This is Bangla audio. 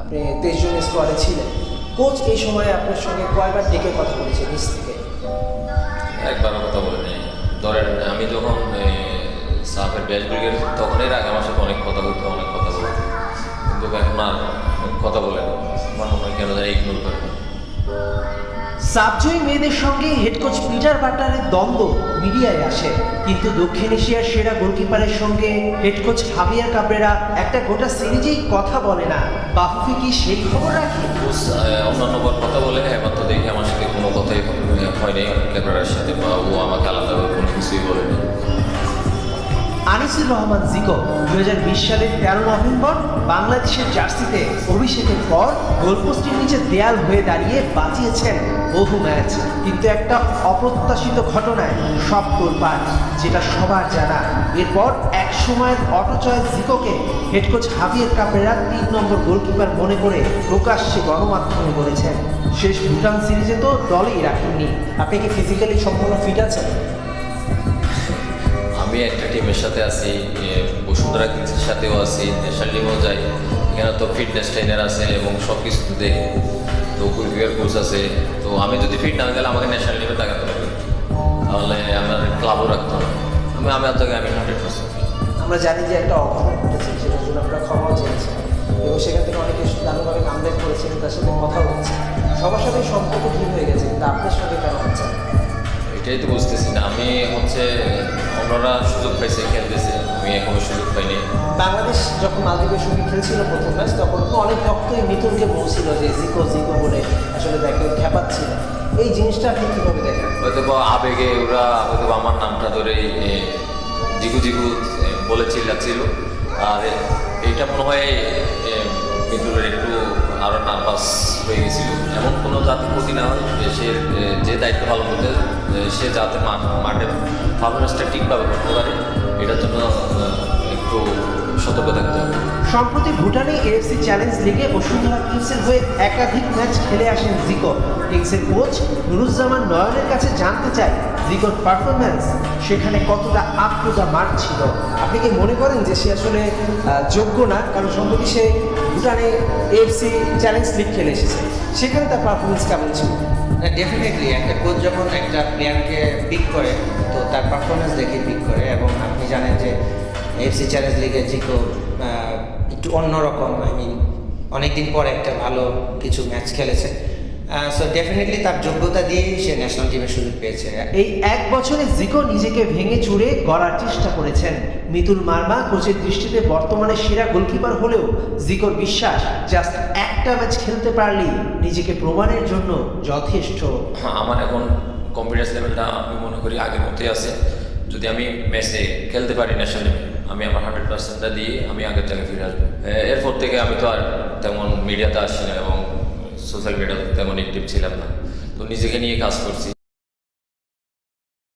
আপনি তেইশ জন স্কোয়াডে ছিলেন। কোচ এই সময়ে আপনার সঙ্গে কয়বার ডেকে কথা বলেছে নিজ থেকে? একবার কথা বলেনি। ধরেন, আমি যখন সাফের ব্যাচ ব্রিগেড তখন এর আগে আমার সাথে অনেক কথা বলতো, অনেক কথা বলতো। কিন্তু এখন আর কথা বলে আমার মনে হয় কেন জানি ইগনোর করে সাবজয়ী মেয়েদের সঙ্গে হেড কোচ পিটার বাটারের দ্বন্দ্ব মিডিয়ায় আসে। কিন্তু দক্ষিণ এশিয়ার সেরা গোলকিপারের সঙ্গে হেড কোচ হাবিয়ার কাবরেরা একটা গোটা সিরিজেই কথা বলে না। বাফুফি কি সেই খবর রাখে? অন্যান্য বার কথা বলে মাত্র দেখি আমার সাথে কোনো কথাই হয়নি। ক্যামেরার সাথে বা ও আমাকে আলাদাভাবে কোনো কিছুই বলেনি। আনিসুর রহমান জিকো দু হাজার বিশ সালের তেরো নভেম্বর বাংলাদেশের জার্সিতে অভিষেকের পর গোলপোস্টের নিচে দেয়াল হয়ে দাঁড়িয়ে বাঁচিয়েছেন বহু ম্যাচ। কিন্তু একটা অপ্রত্যাশিত ঘটনায় সব তোলপাড়, যেটা সবার জানা। এরপর এক সময়ের অটোচয় জিকোকে হেডকোচ হাবিয়ের কাপড়েরা তিন নম্বর গোলকিপার মনে করে প্রকাশ্যে গণমাধ্যমে বলেছেন, শেষ ভুটান সিরিজে তো দলেই রাখেননি। আপনি কি ফিজিক্যালি সম্পূর্ণ ফিট আছেন? আমি একটা টিমের সাথে আছি বসুন্ধরা কিংসের সাথেও আছি ন্যাশনাল টিমেও যাই। এখানে তো ফিটনেস ট্রেনার আছে এবং সব কিছু দেখে। তো কুলকিয়ার কোচ আছে। তো আমি যদি ফিট না হয়ে গেলে আমাকে ন্যাশনাল টিমে টাকাতে হবে। তাহলে আমার ক্লাবও রাখতে হবে। আমি আমি আপনাকে আমি হান্ড্রেড পার্সেন্ট আমরা জানি যে একটা অঘটন ঘটেছে সেটার জন্য আমরা ক্ষমাও চেয়েছি। এবং সেখান থেকে অনেকে কামব্যাক করেছেন তার সাথে কথা হচ্ছে সবার সাথে সম্পর্ক ঠিক হয়ে গেছে কিন্তু আপনার সঙ্গে কেন হচ্ছে? এটাই তো বুঝতেছি না। আমি হচ্ছে অন্যরা সুযোগ পাইছে খেলতেছে আমি এখনও সুযোগ পাইনি। বাংলাদেশ যখন মালদ্বীপের সঙ্গে খেলছিল প্রথম ম্যাচ তখন তো অনেক ভক্তই মিতুলকে বলছিল যে জিকো জিকো বলে আসলে দেখে খেপাচ্ছিল। এই জিনিসটা আপনি কীভাবে দেখেন? হয়তো বা আবেগে ওরা হয়তো আমার নামটা ধরে জিগু জিগু বলে চিল্লাচ্ছিল। আর এ- এইটা মনে হয় মিতুলের একটু আরও নার্ভাস হয়ে গেছিল। এমন কোনো জাতি ক্ষতি না হয় সে যে দায়িত্ব পালন করতে সে যাতে মাঠের মাঠে পারফরমেন্সটা ঠিকভাবে করতে পারে, এটার জন্য একটু সতর্ক থাকতে হবে। সম্প্রতি ভুটানে এএফসি চ্যালেঞ্জ লিগে বসুন্ধরা কিংসের হয়ে একাধিক ম্যাচ খেলে আসেন জিকো। কিংসের কোচ নুরুজ্জামান নয়নের কাছে জানতে চায় জিকোর পারফরম্যান্স সেখানে কতটা আপ্লুতা মাঠ ছিল। আপনি কি মনে করেন যে সে আসলে যোগ্য না? কারণ সম্প্রতি সে ভুটানে এএফসি চ্যালেঞ্জ লিগ খেলে এসেছে। সেখানে তার পারফরমেন্স কেমন ছিল? ডেফিনেটলি একটা কোচ যখন একটা প্লেয়ারকে পিক করে, তো তার পারফরমেন্স দেখে পিক করে, এবং আপনি জানেন যে এফসি চ্যালেঞ্জ লিগে জিকো একটু অন্যরকম আই মিন অনেকদিন পর একটা ভালো কিছু ম্যাচ খেলেছে। সো ডেফিনেটলি তার যোগ্যতা দিয়েই সে ন্যাশনাল টিমের সুযোগ পেয়েছে। এই এক বছরে জিকো নিজেকে ভেঙে চুরে গড়ার চেষ্টা করেছেন। মিতুল মার্মা কোচের দৃষ্টিতে বর্তমানে সেরা গোলকিপার হলেও জিকোর বিশ্বাস জাস্ট একটা ম্যাচ খেলতে পারলেই নিজেকে প্রমাণের জন্য যথেষ্ট। হ্যাঁ, আমার এখন কনফিডেন্স লেভেলটা আমি মনে করি আগের মতোই আছে। যদি আমি ম্যাচে খেলতে পারি ন্যাশনাল আমি আমার হান্ড্রেড পার্সেন্টটা দিয়ে আমি আগের জায়গায় ফিরে আসব। এরপর থেকে আমি তো আর তেমন মিডিয়াতে আসি না এবং সোশ্যাল মিডিয়াতে তেমন অ্যাক্টিভ ছিলাম না। তো নিজেকে নিয়ে কাজ করছি।